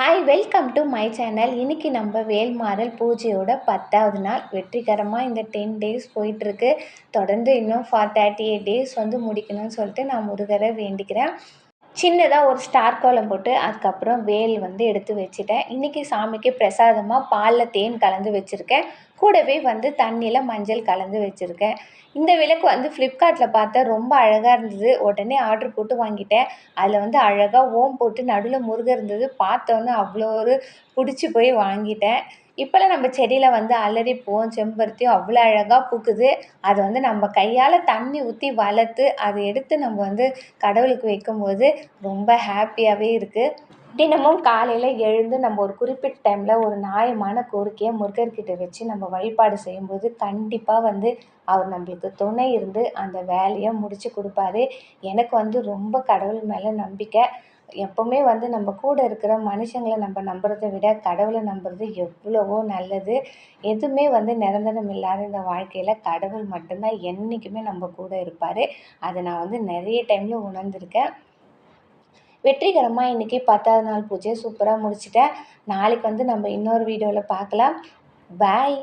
Hi welcome to my channel இன்றைக்கி நம்ம வேல்மாறல் பூஜையோட பத்தாவது நாள். வெற்றிகரமாக இந்த டென் டேஸ் போயிட்டுருக்கு. தொடர்ந்து இன்னும் ஃபார் தேர்ட்டி எயிட் டேஸ் வந்து முடிக்கணும்னு சொல்லிட்டு நான் முருகரை வேண்டிக்கிறேன். சின்னதாக ஒரு ஸ்டார் கோலம் போட்டு அதுக்கப்புறம் வேல் வந்து எடுத்து வச்சுட்டேன். இன்றைக்கி சாமிக்கு பிரசாதமாக பாலில் தேன் கலந்து வச்சுருக்கேன். கூடவே வந்து தண்ணியில் மஞ்சள் கலந்து வச்சுருக்கேன். இந்த விளக்கு வந்து ஃப்ளிப்கார்ட்டில் பார்த்தேன் ரொம்ப அழகாக இருந்தது. உடனே ஆர்டர் போட்டு வாங்கிட்டேன். அதில் வந்து அழகாக ஓம் போட்டு நடுவில் முருகர் இருந்தது. பார்த்தோன்னே அவ்வளோ ஒரு பிடிச்சி போய் வாங்கிட்டேன். இப்போல்லாம் நம்ம செடியில் வந்து அலரி செம்பருத்தியும் அவ்வளோ அழகாக பூக்குது. அதை வந்து நம்ம கையால் தண்ணி ஊற்றி வளர்த்து அதை எடுத்து நம்ம வந்து கடவுளுக்கு வைக்கும்போது ரொம்ப ஹாப்பியாகவே இருக்குது தினமும் காலையில் எழுந்து நம்ம ஒரு குறிப்பிட்ட டைமில் ஒரு நியாயமான கோரிக்கையை முருகர்கிட்ட வச்சு நம்ம வழிபாடு செய்யும்போது கண்டிப்பாக வந்து அவர் நம்மளுக்கு துணை இருந்து அந்த வேலையை முடித்து கொடுப்பாரு. எனக்கு வந்து ரொம்ப கடவுள் மேலே நம்பிக்கை. எப்போவுமே வந்து நம்ம கூட இருக்கிற மனுஷங்களை நம்ம நம்புறதை விட கடவுளை நம்புறது எவ்வளவோ நல்லது. எதுவுமே வந்து நிரந்தரம் இல்லாத இந்த வாழ்க்கையில் கடவுள் மட்டும்தான் என்றைக்குமே நம்ம கூட இருப்பார். அதை நான் வந்து நிறைய டைமில் உணர்ந்திருக்கேன். வெற்றிகரமாக இன்றைக்கி பத்தாவது நாள் பூஜையை சூப்பராக முடிச்சிட்டேன். நாளைக்கு வந்து நம்ம இன்னொரு வீடியோவில் பார்க்கலாம். பாய்